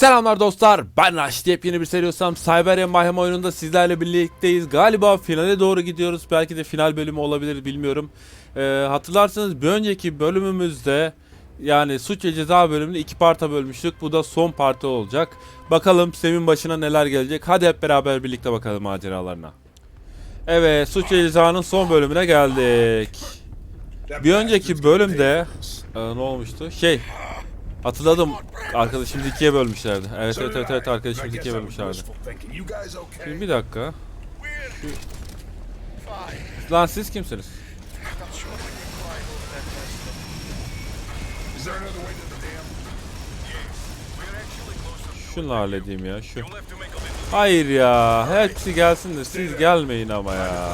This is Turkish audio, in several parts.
Selamlar dostlar ben Raşit. Yepyeni bir seriyorsam Cyber Mayhem oyununda sizlerle birlikteyiz. Galiba finale doğru gidiyoruz. Belki de final bölümü olabilir bilmiyorum. Ee, Hatırlarsanız bir önceki bölümümüzde yani suç ve ceza bölümünü iki parta bölmüştük. Bu da son parti olacak. Bakalım Sem'in başına neler gelecek. Hadi hep beraber birlikte bakalım maceralarına. Evet suç ve cezanın son bölümüne geldik. Bir önceki bölümde e, ne olmuştu? Şey Hatırladım. Arkadaşımızı ikiye bölmüşlerdi. Evet evet evet, evet arkadaşımızı ikiye bölmüşlerdi. Şimdi bir dakika. Şu... Lan siz kimsiniz? Şunu halledeyim ya şu. Hayır ya. Hepsi gelsin de siz gelmeyin ama ya.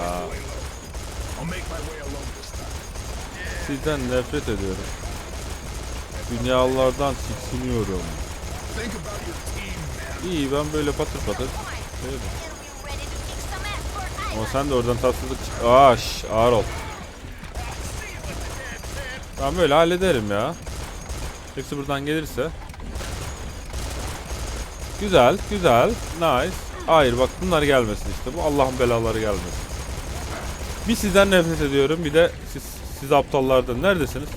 Sizden nefret ediyorum. Dünyalardan tiksiniyorum. İyi ben böyle patır patır. Öyle. Ama sen de oradan tatsızlık çık. Aş, ağır ol. Ben böyle hallederim ya. Hepsi buradan gelirse. Güzel, güzel. Nice. Hayır bak bunlar gelmesin işte. Bu Allah'ın belaları gelmesin. Bir sizden nefret ediyorum. Bir de siz, siz aptallardan. Neredesiniz?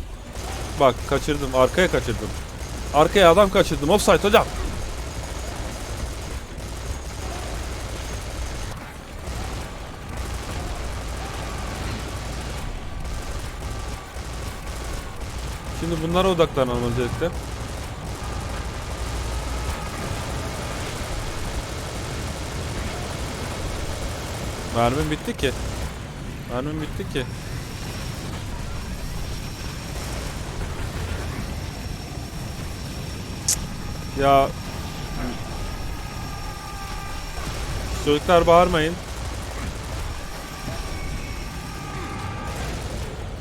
Bak kaçırdım. Arkaya kaçırdım. Arkaya adam kaçırdım. Offside hocam. Şimdi bunlara odaklanalım öncelikle. Mermim bitti ki. Mermim bitti ki. Ya Çocuklar bağırmayın.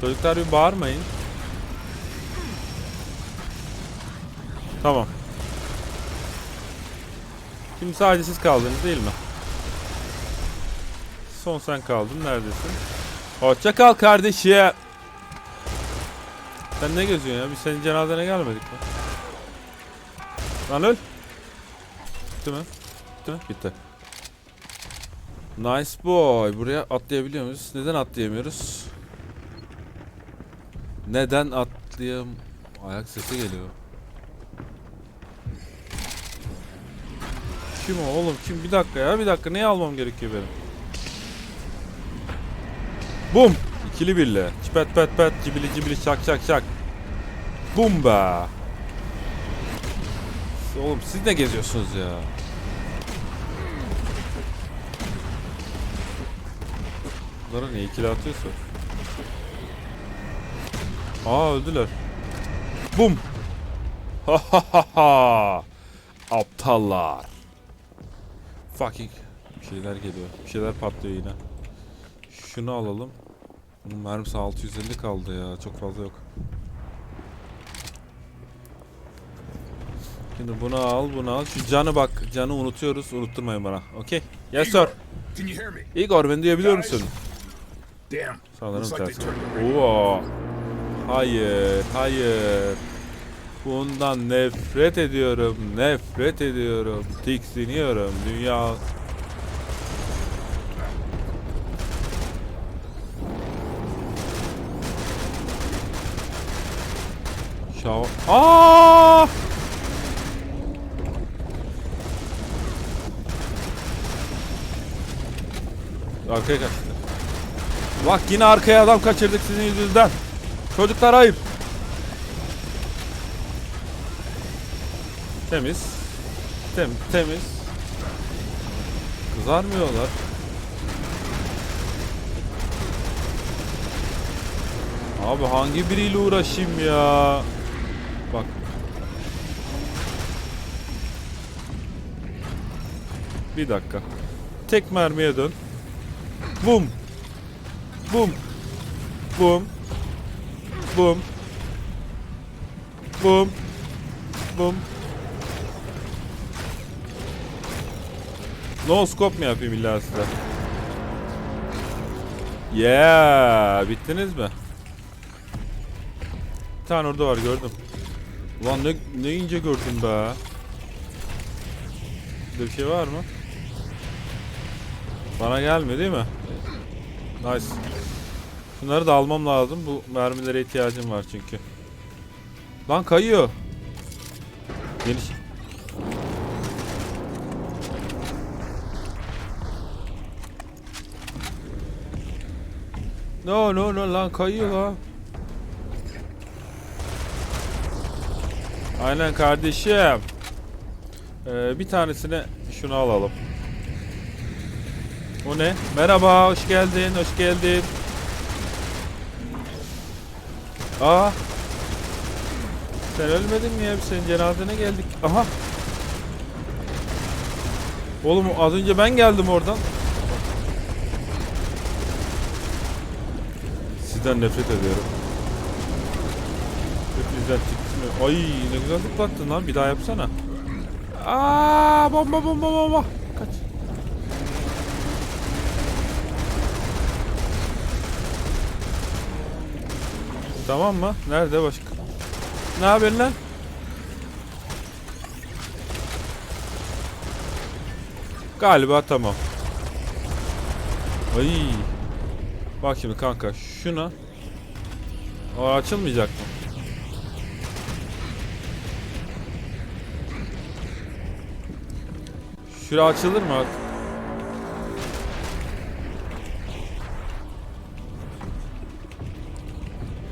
Çocuklar bir bağırmayın. Tamam. Şimdi sadece siz kaldınız değil mi? Son sen kaldın. Neredesin? Hoşça kal kardeşim. Sen ne geziyorsun ya? Biz senin cenazene gelmedik mi? Lan öl. Bitti mi? Bitti mi? Bitti. Nice boy. Buraya atlayabiliyor muyuz? Neden atlayamıyoruz? Neden atlayam... Ayak sesi geliyor. Kim o oğlum? Kim? Bir dakika ya. Bir dakika. Neyi almam gerekiyor benim? Bum. İkili birle. Çipet pet pet. Cibili cibili şak şak şak. Bum be. Oğlum siz ne geziyorsunuz ya? Bunlara niye ikili atıyorsun? Aa öldüler. Bum. Ha ha ha ha. Aptallar. Fucking. Bir şeyler geliyor. Bir şeyler patlıyor yine. Şunu alalım. Bunun mermisi 650 kaldı ya. Çok fazla yok. Şimdi bunu al, bunu al. Şu canı bak. Canı unutuyoruz. Unutturmayın bana. Okey. Yes sir. Igor beni duyabiliyor musun? Sanırım ters. Oo. Hayır, hayır. Bundan nefret ediyorum, nefret ediyorum, tiksiniyorum. Dünya... Şav... Aa! Arkaya kaçtı. Bak yine arkaya adam kaçırdık sizin yüzünüzden. Çocuklar ayıp. Temiz. Tem temiz. Kızarmıyorlar. Abi hangi biriyle uğraşayım ya? Bak. Bir dakika. Tek mermiye dön. Bum. Bum. Bum. Bum. Bum. Bum. No scope mu yapayım illa size? Yeah, bittiniz mi? Bir tane orada var gördüm. Ulan ne, ne ince gördüm be. Şurada bir şey var mı? Bana gelmiyor değil mi? Nice. Şunları da almam lazım. Bu mermilere ihtiyacım var çünkü. Lan kayıyor. Geniş. No no no lan kayıyor lan. Aynen kardeşim. Ee, bir tanesini şunu alalım. O ne? Merhaba, hoş geldin, hoş geldin. Aa. Sen ölmedin mi ya? Biz senin cenazene geldik. Aha. Oğlum az önce ben geldim oradan. Sizden nefret ediyorum. Hepinizden çıktı Ay ne güzel tıklattın lan. Bir daha yapsana. Aa bomba bomba bomba. Tamam mı? Nerede başka? Ne yapıyorsun lan? Galiba tamam. Ay. Bak şimdi kanka şuna. O açılmayacak mı? Şura açılır mı artık?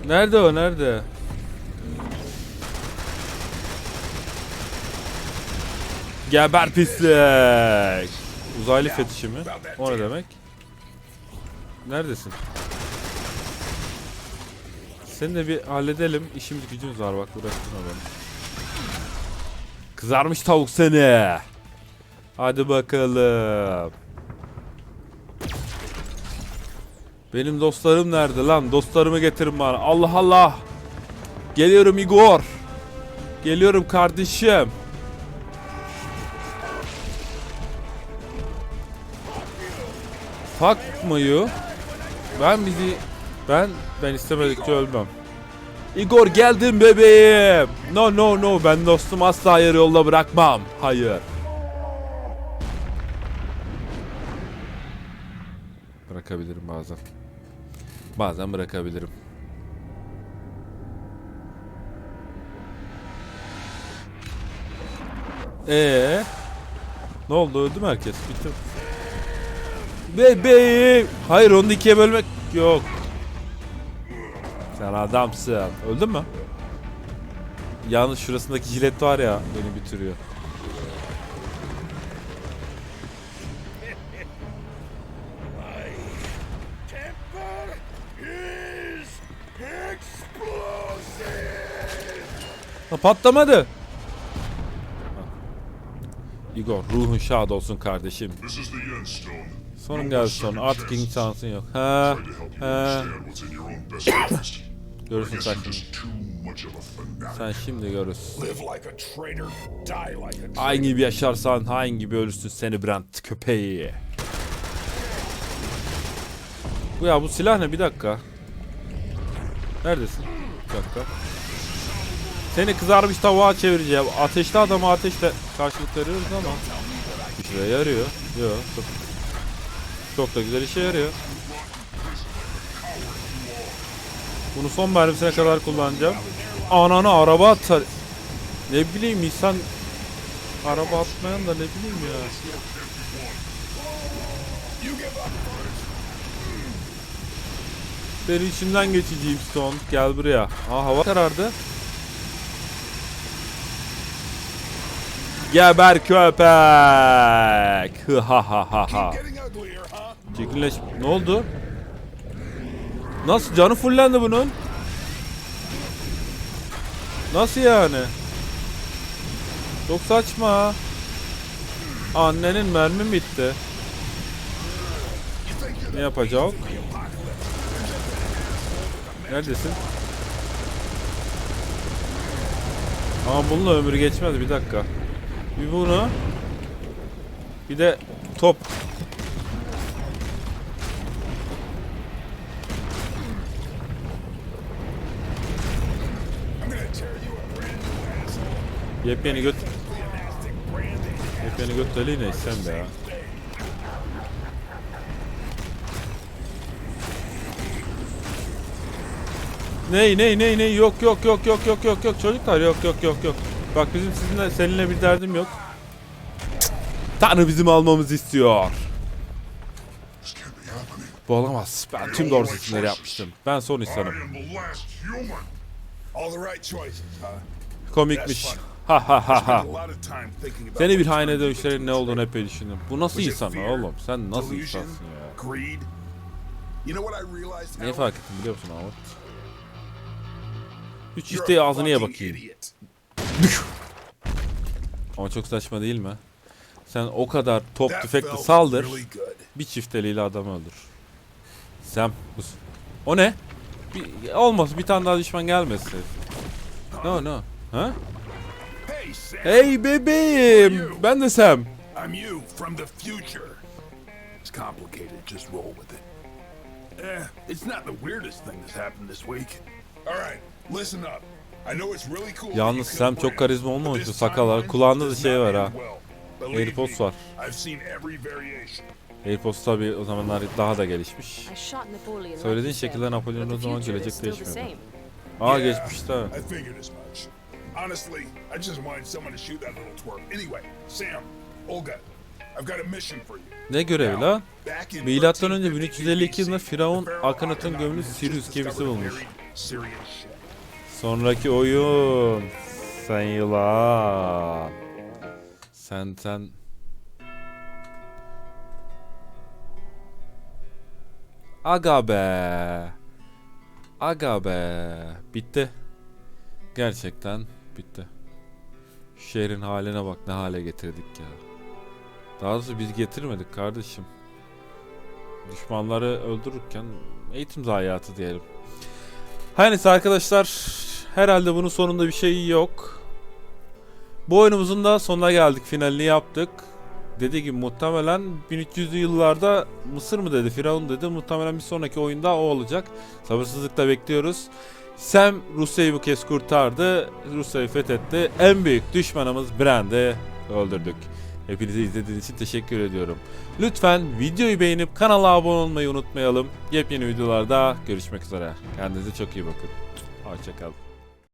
Nerede o nerede? Geber pislik. Uzaylı fetişi mi? O ne demek? Neredesin? Seni de bir halledelim. İşimiz gücümüz var bak uğraştırma beni. Kızarmış tavuk seni. Hadi bakalım. Benim dostlarım nerede lan? Dostlarımı getirin bana. Allah Allah. Geliyorum Igor. Geliyorum kardeşim. Fuck mı you? Ben bizi... Ben... Ben istemedikçe ölmem. Igor geldim bebeğim. No no no ben dostum asla yarı yolda bırakmam. Hayır. Bırakabilirim bazen. Bazen bırakabilirim. Ee, ne oldu öldü mü herkes? Bitti. Bebeğim. Hayır onu ikiye bölmek yok. Sen adamsın. Öldün mü? Yalnız şurasındaki jilet var ya beni bitiriyor. Ha, patlamadı. Igor ruhun şad olsun kardeşim. Sonun geldi son. Artık şansın yok. Ha, ha. Görürsün sen şimdi. Sen şimdi görürsün. Hain gibi yaşarsan hain gibi ölürsün seni Brent köpeği. Bu ya bu silah ne bir dakika. Neredesin? Bir dakika. Seni kızarmış tavuğa çevireceğim. Ateşli adamı ateşle karşılık veriyoruz ama. İşe yarıyor. Yok. Çok, çok da güzel işe yarıyor. Bunu son mermisine kadar kullanacağım. Ananı araba atar. Ne bileyim insan araba atmayan da ne bileyim ya. Senin içinden geçeceğim Stone. Gel buraya. Aa hava karardı. Geber köpek. Ha ha ha ha. Çekilleş. Ne oldu? Nasıl canı fullendi bunun? Nasıl yani? Çok saçma. Annenin mermi bitti. Ne yapacak? Neredesin? Ama bununla ömür geçmez bir dakika. Bir bunu. Bir de top. Yepyeni göt. Beni göt deliği ne sen de ya. Ney ney ney ney yok yok yok yok yok yok yok çocuklar yok yok yok yok. Bak bizim sizinle seninle bir derdim yok. Tanrı bizim almamızı istiyor. Bu olamaz. Ben tüm doğru seçimleri yapmıştım. Ben son insanım. Komikmiş. Ha ha ha ha. Seni bir haine into ne olduğunu epey düşündüm. Bu nasıl insan oğlum? Sen nasıl insansın ya? Howard? fark ettin biliyor musun Ahmet? Üç a ağzına bakayım. İdiot. Ama çok saçma değil mi? Sen o kadar top tüfekle saldır, bir çifteliğiyle adam öldür. Sam. O ne? Bir, olmaz, bir tane daha düşman gelmesin. No, no. Ha? Hey bebeğim! Ben de Sam. I'm you from the future. It's complicated. Just roll with it. Eh, it's not the weirdest thing that's happened this week. All right, listen up. Yalnız Sam çok karizma olmamış this bu sakal var. timeline Kulağında da şey var ha. AirPods var. AirPods tabi o zamanlar daha da gelişmiş. Söylediğin şekilde said, Napolyon but o zaman gelecek değişmiyordu. Aa as much. Honestly, I just wanted someone to shoot that little twerp. Anyway, Sam, Olga, I've got a mission for you. Ne görevi in Milattan önce 1352 1352 yılında Firavun Akhenaten gömülü Sirius gemisi bulmuş. Sonraki oyun. Sen yılan. Sen sen. Aga be. Aga be. Bitti. Gerçekten bitti. Şehrin haline bak ne hale getirdik ya. Daha doğrusu biz getirmedik kardeşim. Düşmanları öldürürken eğitim zayiatı diyelim. Her neyse arkadaşlar herhalde bunun sonunda bir şey yok. Bu oyunumuzun da sonuna geldik. Finalini yaptık. Dediği gibi muhtemelen 1300'lü yıllarda Mısır mı dedi, Firavun dedi. Muhtemelen bir sonraki oyunda o olacak. Sabırsızlıkla bekliyoruz. Sam Rusya'yı bu kez kurtardı. Rusya'yı fethetti. En büyük düşmanımız Brand'i öldürdük. Hepinize izlediğiniz için teşekkür ediyorum. Lütfen videoyu beğenip kanala abone olmayı unutmayalım. Yepyeni videolarda görüşmek üzere. Kendinize çok iyi bakın. Hoşçakalın.